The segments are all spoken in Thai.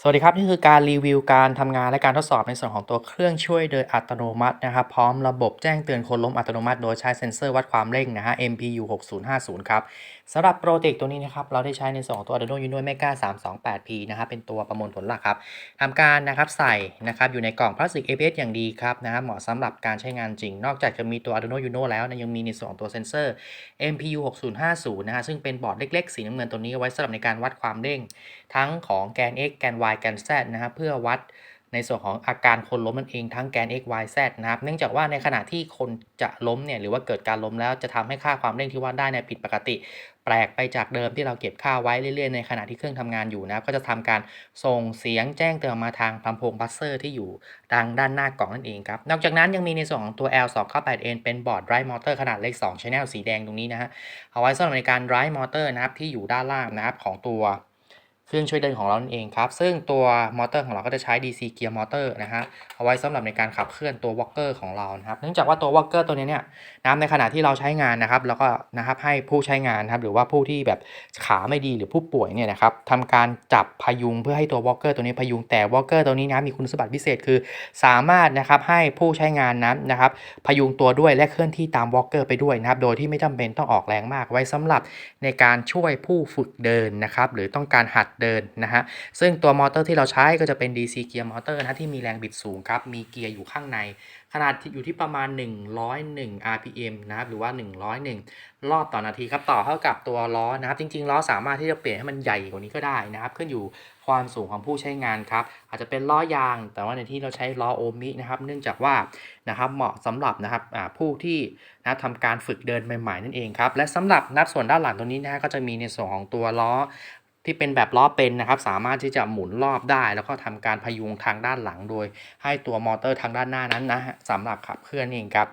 สวัสดีครับ นี่คือการรีวิวการทำงานและการทดสอบในส่วนของตัวเครื่องช่วยเดินอัตโนมัตินะครับ พร้อมระบบแจ้งเตือนคนล้มอัตโนมัติ โดยใช้เซ็นเซอร์วัดความเร่งนะฮะ MPU 6050 ครับ สำหรับโปรเจกต์ตัวนี้นะครับเราได้ใช้ในส่วนของตัว Arduino Uno Mega 328P นะครับเป็นตัวประมวลผลหลักครับทำการนะครับใส่นะครับอยู่ในกล่องพลาสติก ABS อย่างดีครับนะครับเหมาะสำหรับการใช้งานจริง นอกจากจะมีตัว Arduino Uno แล้วนะยังมีในส่วนของตัวเซ็นเซอร์ MPU 6050นะฮะซึ่งเป็นบอร์ดเล็กๆ สีน้ำเงินตัวนี้ไว้สำหรับในการวัดความเร่ง ทั้งของแกน x แกน y แกน z นะครับเพื่อวัด ในส่วนของอาการคนล้มนั่นเองทั้งแกน x y z นะครับ เนื่องจากว่าในขณะที่คนจะล้มเนี่ยหรือว่าเกิดการล้มแล้วจะทำให้ค่าความเร่งที่วัดได้เนี่ยผิดปกติ แปลกไปจากเดิมที่เราเก็บค่าไว้เรื่อยๆ ในขณะที่เครื่องทำงานอยู่นะครับก็จะทำการส่งเสียงแจ้งเตือนมาทางลำโพงบัสเซอร์ที่อยู่ทางด้านหน้ากล่องนั่นเองครับนอกจากนั้นยังมีในส่วนของตัว L298N เป็นบอร์ด drive motor ขนาดเล็ก2 channel สีแดงตรงนี้นะฮะเอาไว้สำหรับในการ drive motor นะครับที่อยู่ด้านล่างนะครับของตัว เครื่องช่วยเดินของเรานั่นเองครับ ซึ่งตัวมอเตอร์ของเราก็จะใช้ DC เกียร์มอเตอร์นะฮะ เอาไว้สำหรับในการขับเคลื่อนตัววอลเกอร์ของเรานะครับ เนื่องจากว่าตัววอลเกอร์ตัวนี้เนี่ยน้ำในขณะที่เราใช้งานนะครับ แล้วก็นะครับให้ผู้ใช้งานครับ หรือว่าผู้ที่แบบขาไม่ดีหรือผู้ป่วยเนี่ยนะครับทำการจับพยุงเพื่อให้ตัววอลเกอร์ตัวนี้พยุง แต่วอลเกอร์ตัวนี้นะมีคุณสมบัติพิเศษคือ สามารถนะครับให้ผู้ใช้งานนั้นนะครับพยุงตัวด้วยและเคลื่อนที่ตามวอลเกอร์ไปด้วยนะครับ โดยที่ไม่จำเป็นต้องออกแรงมากไว้สำหรับในการช่วยผู้ฝึกเดินนะครับ หรือต้องการหัดเดินนะฮะซึ่งตัวมอเตอร์ที่เราใช้ก็จะเป็น DC เกียร์มอเตอร์นะที่มีแรงบิดสูงครับ มีเกียร์อยู่ข้างใน ขนาดอยู่ที่ประมาณ 101 RPM นะครับหรือว่า 101 รอบต่อนาทีครับต่อเท่ากับตัวล้อนะครับ จริงๆล้อสามารถที่จะเปลี่ยนให้มันใหญ่กว่านี้ก็ได้นะครับ ขึ้นอยู่ความสูงของผู้ใช้งานครับ อาจจะเป็นล้อยาง แต่ว่าในที่เราใช้ล้อโอมินะครับ เนื่องจากว่านะครับเหมาะสำหรับนะครับผู้ที่นะทำการฝึกเดินใหม่ๆนั่นเองครับ และสำหรับนับส่วนด้านหลังตรงนี้นะฮะก็จะมีในส่วนของตัวล้อ ที่เป็นแบบล้อเป็นนะครับ สามารถที่จะหมุนรอบได้ แล้วก็ทำการพยุงทางด้านหลังโดย ให้ตัวมอเตอร์ทางด้านหน้านั้นนะฮะสำหรับขับเคลื่อนเองครับ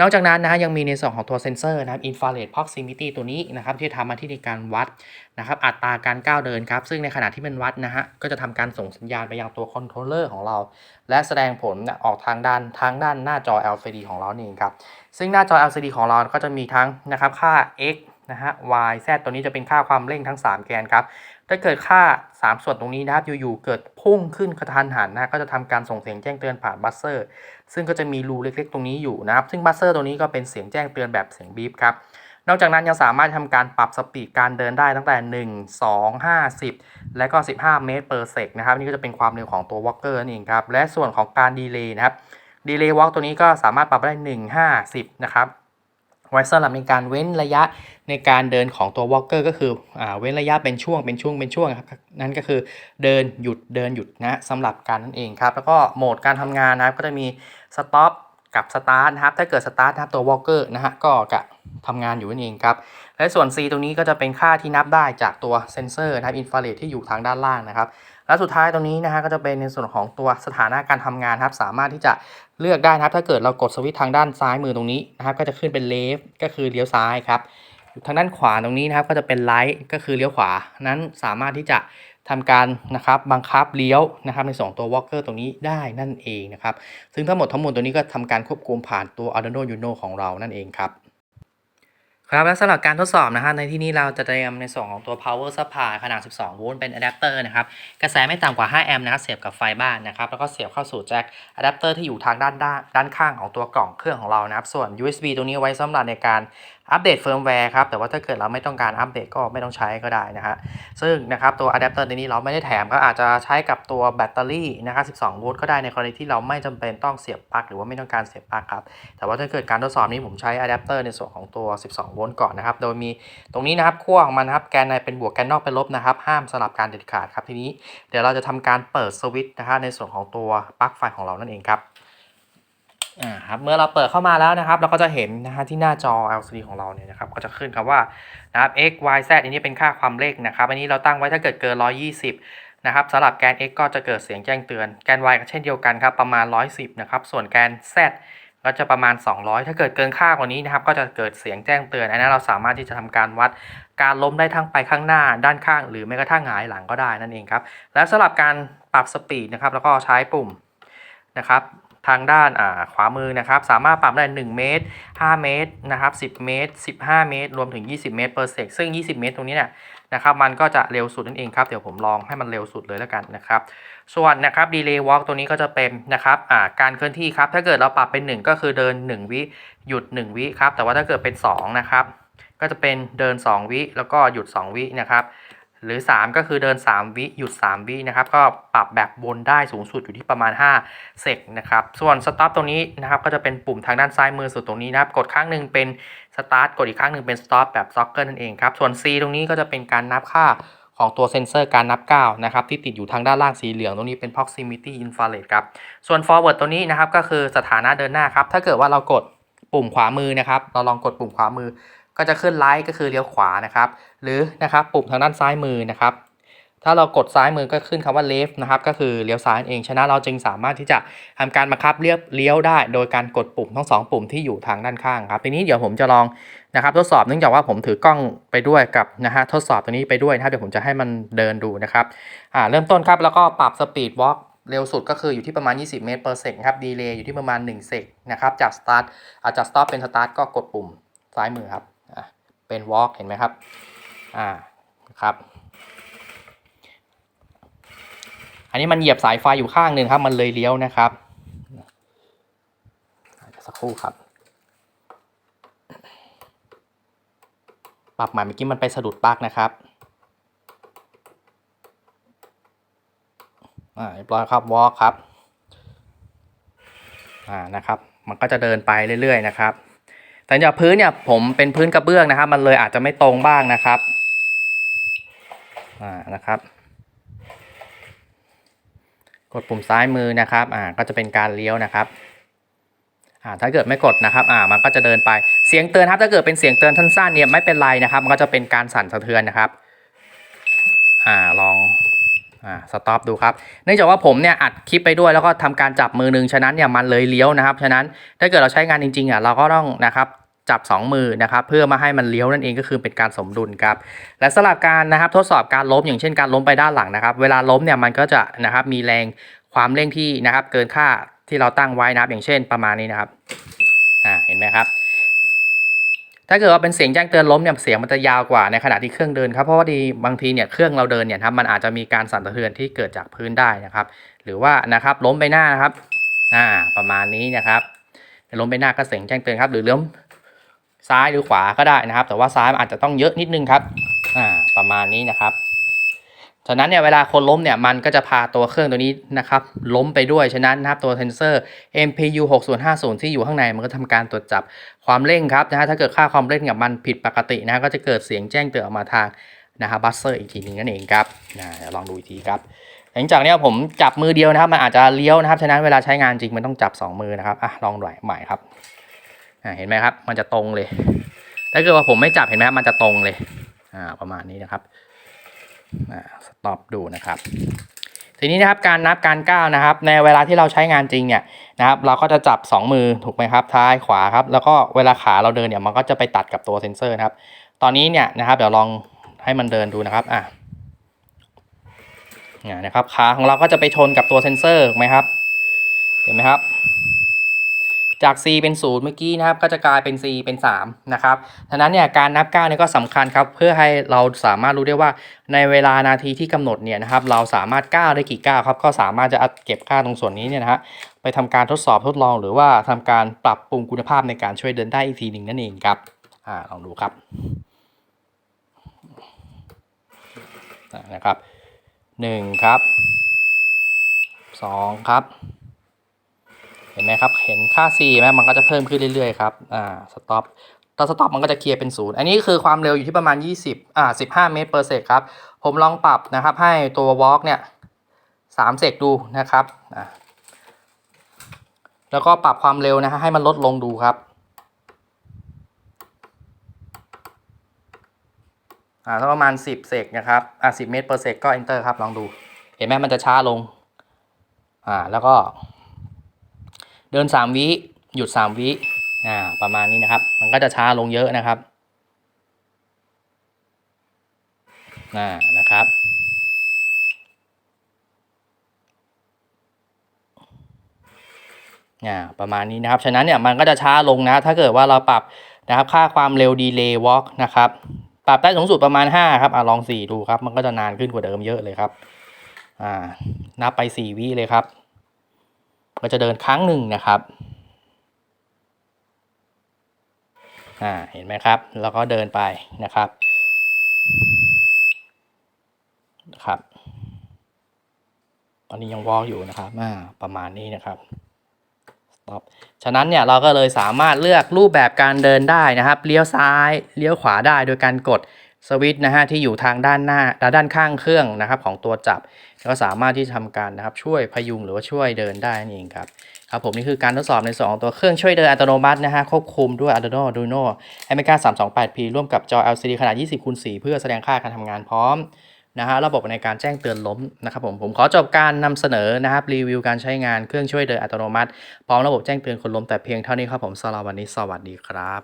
นอกจากนั้นนะฮะยังมีในส่วนของตัวเซนเซอร์นะครับ infrared proximity ตัวนี้นะครับที่ทำมาที่ในการวัดนะครับอัตราการก้าวเดินครับ ซึ่งในขณะที่มันวัดนะฮะก็จะทำการส่งสัญญาณไปยังตัวคอนโทรลเลอร์ของเรา และแสดงผลออกทางด้านทางด้านหน้าจอ LCD ของเราเองครับซึ่งหน้าจอ LCD ของเราก็จะมีทั้งนะครับค่า x นะฮะ y z ตัวนี้จะเป็นค่าความเร่งทั้ง 3 แกนครับ ถ้าเกิดค่า 3 ส่วนตรงนี้นะครับ อยู่ๆ เกิดพุ่งขึ้นกระทันหันนะ ก็จะทำการส่งเสียงแจ้งเตือนผ่านบัสเซอร์ ซึ่งก็จะมีรูเล็กๆ ตรงนี้อยู่นะครับ ซึ่งบัสเซอร์ตรงนี้ก็เป็นเสียงแจ้งเตือนแบบเสียงบีบครับ นอกจากนั้นยังสามารถทำการปรับสปีดการเดินได้ตั้งแต่ 1 2 5 10 และก็ 15 เมตร per sec นะครับ นี่ก็จะเป็นความเร็วของตัววอล์กเกอร์นั่นเองครับ และส่วนของการดีเลย์นะครับ ดีเลย์วอล์กตัวนี้ก็สามารถปรับได้ 1 5 10 นะครับ ไว้สำหรับในการเว้นระยะในการเดินของตัววอล์กเกอร์ก็คืออเว้นระยะเป็นช่วงเป็นช่วงเป็นช่วงครับนั่นก็คือเดินหยุดเดินหยุดนะสำหรับการนั่นเองครับ แล้วก็โหมดการทำงานนะครับก็จะมีสต็อปกับสตาร์ทนะครับถ้าเกิดสตาร์ทนะครับตัววอล์กเกอร์นะฮะก็จะทำงานอยู่นั่นเองครับและส่วน C ตรงนี้ก็จะเป็นค่าที่นับได้จากตัวเซนเซอร์นะครับอินฟราเรดที่อยู่ทางด้านล่างนะครับ และสุดท้ายตรงนี้นะฮะก็จะเป็นในส่วนของตัวสถานะการทำงานครับ สามารถที่จะเลือกได้นะครับ ถ้าเกิดเรากดสวิตช์ทางด้านซ้ายมือตรงนี้นะครับ ก็จะขึ้นเป็นเลฟก็คือเลี้ยวซ้ายครับทางด้านขวาตรงนี้นะครับก็จะเป็นไลท์ก็คือเลี้ยวขวา นั้นสามารถที่จะทำการนะครับบังคับเลี้ยวนะครับในสองตัววอลเกอร์ตรงนี้ได้นั่นเองนะครับ ซึ่งทั้งหมดทั้งมวลตัวนี้ก็ทำการควบคุมผ่านตัว Arduino Uno ของเรานั่นเองครับ ครับและสำหรับการทดสอบนะครับในที่นี้เราจะเตรียมในส่วนของตัว power supply ขนาด 12 โวลต์เป็นอะแดปเตอร์นะครับกระแสไม่ต่ำกว่า 5 แอมป์นะครับเสียบกับไฟบ้านนะครับแล้วก็เสียบเข้าสู่แจ็คอะแดปเตอร์ที่อยู่ทางด้านด้านด้านข้างของตัวกล่องเครื่องของเรานะครับส่วน USB ตัวนี้ไว้สำหรับในการ อัปเดตเฟิร์มแวร์ครับแต่ว่าถ้าเกิดเราไม่ต้องการอัปเดตก็ไม่ต้องใช้ก็ได้นะฮะซึ่งนะครับตัวอะแดปเตอร์ตัวนี้เราไม่ได้แถมก็อาจจะใช้กับตัวแบตเตอรี่นะครับ12 โวลต์ก็ได้ในกรณีที่เราไม่จำเป็นต้องเสียบปลั๊กหรือว่าไม่ต้องการเสียบปลั๊กครับแต่ว่าถ้าเกิดการทดสอบนี้ผมใช้อะแดปเตอร์ในส่วนของตัว 12 โวลต์ก่อนนะครับโดยมีตรงนี้นะครับขั้วของมันนะครับแกนในเป็นบวกแกนนอกเป็นลบนะครับห้ามสลับการเด็ดขาดครับทีนี้เดี๋ยวเราจะทำการเปิดสวิตช์นะครับในส่วนของตัวปลั๊กไฟของเรานั่นเองครับ อ่าครับเมื่อเราเปิดเข้ามาแล้วนะครับ เราก็จะเห็นนะฮะที่หน้าจอ LCD ของเราเนี่ยนะครับก็จะขึ้นคำว่านะครับ x y z อันนี้เป็นค่าความเร่งนะครับอันนี้เราตั้งไว้ถ้าเกิดเกิน 120นะครับสำหรับแกน x ก็จะเกิดเสียงแจ้งเตือน แกน y ก็เช่นเดียวกันครับประมาณ 110นะครับส่วนแกน z ก็จะประมาณ 200 ถ้าเกิดเกินค่ากว่านี้นะครับก็จะเกิดเสียงแจ้งเตือน อันนั้นเราสามารถที่จะทำการวัดการล้มได้ทั้งไปข้างหน้าด้านข้าง หรือแม้กระทั่งหงายหลังก็ได้นั่นเองครับและสำหรับการปรับสปีดนะครับแล้วก็ใช้ปุ่มนะครับ ทางด้านขวามือนะครับ สามารถปรับได้ 1 เมตร 5 เมตรนะครับ 10 เมตร 15 เมตร รวมถึง 20 เมตร per sec ซึ่ง 20 เมตรตรงนี้เนี่ยนะครับมันก็จะเร็วสุดนั่นเองครับ เดี๋ยวผมลองให้มันเร็วสุดเลยแล้วกันนะครับ ส่วนนะครับ delay walk ตัวนี้ก็จะเป็นนะครับการเคลื่อนที่ครับ ถ้าเกิดเราปรับเป็น 1 ก็คือเดิน 1 วิหยุด 1 วิครับ แต่ว่าถ้าเกิดเป็น 2 นะครับ ก็จะเป็นเดิน 2 วิ แล้วก็หยุด 2 วินะครับ หรือ 3 ก็คือเดิน 3 วิหยุด 3 วินะครับ ก็ปรับแบบวนได้สูงสุดอยู่ที่ประมาณ5เซกนะครับ ส่วน stop ตรงนี้นะครับ ก็จะเป็นปุ่มทางด้านซ้ายมือสุดตรงนี้นะครับ กดครั้งหนึ่งเป็น start กดอีกครั้งหนึ่งเป็น stop แบบ soccer นั่นเองครับ ส่วน C ตรงนี้ก็จะเป็นการนับค่าของตัวเซ็นเซอร์การนับก้าวนะครับที่ติดอยู่ทางด้านล่างสีเหลืองตรงนี้เป็น proximity infrared ครับ ส่วน forward ตัวนี้นะครับก็คือสถานะเดินหน้าครับ ถ้าเกิดว่าเรากดปุ่มขวามือนะครับ เราลองกดปุ่มขวามือ ก็จะขึ้นไลท์ก็คือเลี้ยวขวานะครับ หรือนะครับปุ่มทางด้านซ้ายมือนะครับ ถ้าเรากดซ้ายมือก็ขึ้นคำว่า left นะครับ ก็คือเลี้ยวซ้ายเอง ฉะนั้นเราจึงสามารถที่จะทำการบังคับเลี้ยวเลี้ยวได้ โดยการกดปุ่มทั้งสองปุ่มที่อยู่ทางด้านข้างครับ ทีนี้เดี๋ยวผมจะลองนะครับทดสอบเนื่องจากว่าผมถือกล้องไปด้วยกับนะฮะทดสอบตัวนี้ไปด้วยนะครับเดี๋ยวผมจะให้มันเดินดูนะครับอ่าเริ่มต้นครับแล้วก็ปรับ speed walk เร็วสุดก็คืออยู่ที่ประมาณ 20 เมตร per second ครับ delay อยู่ที่ประมาณ1เซกนะครับ จาก start อาจาก stop เป็น start ก็กดปุ่มซ้ายมือครับ เป็น walk เห็นไหมครับ อ่า ครับ อันนี้มันเหยียบสายไฟอยู่ข้างหนึ่งครับ มันเลยเลี้ยวนะครับ สักครู่ครับ ปรับใหม่เมื่อกี้มันไปสะดุดปลั๊กนะครับ อ่าเรียบร้อยครับ walk ครับ อ่า นะครับ มันก็จะเดินไปเรื่อย ๆ นะครับ แต่จากพื้นเนี่ยผมเป็นพื้นกระเบื้องนะครับ มันเลยอาจจะไม่ตรงบ้างนะครับอ่านะครับ กดปุ่มซ้ายมือนะครับอ่าก็จะเป็นการเลี้ยวนะครับอ่าถ้าเกิดไม่กดนะครับอ่ามันก็จะเดินไปเสียงเตือนครับถ้าเกิดเป็นเสียงเตือนสั้นๆเนี่ยไม่เป็นไรนะครับ มันก็จะเป็นการสั่นสะเทือนนะครับอ่าลอ อ่าสต็อปดูครับเนื่องจากว่าผมเนี่ยอัดคลิปไปด้วยแล้วก็ทำการจับมือหนึงฉะนั้นเนี่ยมันเลยเลี้ยวนะครับฉะนั้นถ้าเกิดเราใช้งานจริงๆอะเราก็ต้องนะครับจับ 2 มือนะครับเพื่อมาให้มันเลี้ยวนั่นเองก็คือเป็นการสมดุลครับและสำหรับการนะครับทดสอบการล้มอย่างเช่นการล้มไปด้านหลังนะครับ เวลาล้มเนี่ยมันก็จะนะครับมีแรงความเร่งที่นะครับเกินค่าที่เราตั้งไว้นะครับอย่างเช่นประมาณนี้นะครับอ่าเห็นไหมครับ ถ้าเกิดว่าเป็นเสียงแจ้งเตือนล้มเนี่ยเสียงมันจะยาวกว่าในขณะที่เครื่องเดินครับเพราะว่าดีบางทีเนี่ยเครื่องเราเดินเนี่ยครับมันอาจจะมีการสั่นสะเทือนที่เกิดจากพื้นได้นะครับ หรือว่านะครับล้มไปหน้านะครับอ่าประมาณนี้นะครับล้มไปหน้าก็เสียงแจ้งเตือนครับ หรือล้มซ้ายหรือขวาก็ได้นะครับ แต่ว่าซ้ายอาจจะต้องเยอะนิดนึงครับอ่าประมาณนี้นะครับ ฉะนั้นเนี่ยเวลาคนล้มเนี่ยมันก็จะพาตัวเครื่องตัวนี้นะครับล้มไปด้วย ฉะนั้นนะครับตัวเซนเซอร์ MPU 6050 ที่อยู่ข้างในมันก็ทำการตรวจจับความเร่งครับนะฮะถ้าเกิดค่าความเร่งกับมันผิดปกตินะฮะก็จะเกิดเสียงแจ้งเตือนออกมาทางนะฮะบัสเซอร์อีกทีหนึงนั่นเองครับนะลองดูอีกทีครับ หลังจากนี้ผมจับมือเดียวนะครับมันอาจจะเลี้ยวนะครับฉะนั้นเวลาใช้งานจริงมันต้องจับ 2 มือนะครับอะลองดูใหม่ครับอ่าเห็นไหมครับมันจะตรงเลย ถ้าเกิดว่าผมไม่จับเห็นไหมครับมันจะตรงเลยอ่าประมาณนี้นะครับ สต็อปดูนะครับทีนี้นะครับการนับการก้าวนะครับ ในเวลาที่เราใช้งานจริงเนี่ยนะครับ เราก็จะจับ 2 มือถูกไหมครับท้ายขวาครับ แล้วก็เวลาขาเราเดินเนี่ยมันก็จะไปตัดกับตัวเซ็นเซอร์นะครับ ตอนนี้เนี่ยนะครับ เดี๋ยวลองให้มันเดินดูนะครับอะเนี่ยนะครับขาของเราก็จะไปชนกับตัวเซ็นเซอร์ถูกไหมครับ เห็นไหมครับ จาก C เป็น 0 เมื่อกี้นะครับ ก็จะกลายเป็น C เป็น 3 นะครับฉะนั้นเนี่ยการนับก้าวเนี่ยก็สำคัญครับ เพื่อให้เราสามารถรู้ได้ว่าในเวลานาทีที่กำหนดเนี่ยนะครับ เราสามารถก้าวได้กี่ก้าวครับ ก็สามารถจะเก็บค่าตรงส่วนนี้เนี่ยนะฮะไปทำการทดสอบทดลอง หรือว่าทำการปรับปรุงคุณภาพในการช่วยเดินได้อีกทีหนึ่งนั่นเองครับอ่าลองดูครับนะครับหนึ่งครับสองครับ เห็นไหมครับ เห็นค่า C ไหมมันก็จะเพิ่มขึ้นเรื่อยๆครับ อ่า สต็อปตอนสต็อปมันก็จะเคลียร์เป็นศูนย์อันนี้คือความเร็วอยู่ที่ประมาณ 20 อ่า 15 เมตร per sec ครับ ผมลองปรับนะครับ ให้ตัว walk เนี่ย3เซกดูนะครับ อ่า แล้วก็ปรับความเร็วนะฮะให้มันลดลงดูครับ อ่าถ้าประมาณ 10 เซกนะครับ อ่า 10 เมตร per sec ก็ enter ครับ ลองดู เห็นไหมมันจะช้าลง อ่า แล้วก็ ดิน 3 วิหยุด 3 วิอ่าประมาณนี้นะครับ มันก็จะช้าลงเยอะนะครับอ่านะครับอ่าประมาณนี้นะครับ ฉะนั้นเนี่ยมันก็จะช้าลงนะ ถ้าเกิดว่าเราปรับนะครับค่าความเร็ว delay walk นะครับ ปรับได้สูงสุดประมาณ 5 ครับอะลอง 4 ดูครับ มันก็จะนานขึ้นกว่าเดิมเยอะเลยครับอ่านับไป 4 วิเลยครับ ก็จะเดินครั้งหนึ่งนะครับอ่าเห็นไหมครับแล้วก็เดินไปนะครับครับ ตอนนี้ยังวอล์กอยู่นะครับอ่าประมาณนี้นะครับ stop ฉะนั้นเนี่ยเราก็เลยสามารถเลือกรูปแบบการเดินได้นะครับ เลี้ยวซ้ายเลี้ยวขวาได้โดยการกดสวิตช์นะฮะที่อยู่ทางด้านหน้าด้านข้างเครื่องนะครับของตัวจับ ก็สามารถที่จะทำการนะครับช่วยพยุงหรือว่าช่วยเดินได้นั่นเองครับครับผมนี่คือการทดสอบในสองตัวเครื่องช่วยเดินอัตโนมัตินะฮะควบคุมด้วย Arduino Arduino Amiga 328P ร่วมกับจอ LCD ขนาด 20คูณ4เพื่อแสดงค่าการทำงานพร้อมนะฮะระบบในการแจ้งเตือนล้มนะครับผมผมขอจบการนำเสนอนะครับรีวิวการใช้งานเครื่องช่วยเดินอัตโนมัติ พร้อมระบบแจ้งเตือนคนล้มแต่เพียงเท่านี้ครับผมสำหรับวันนี้สวัสดีครับ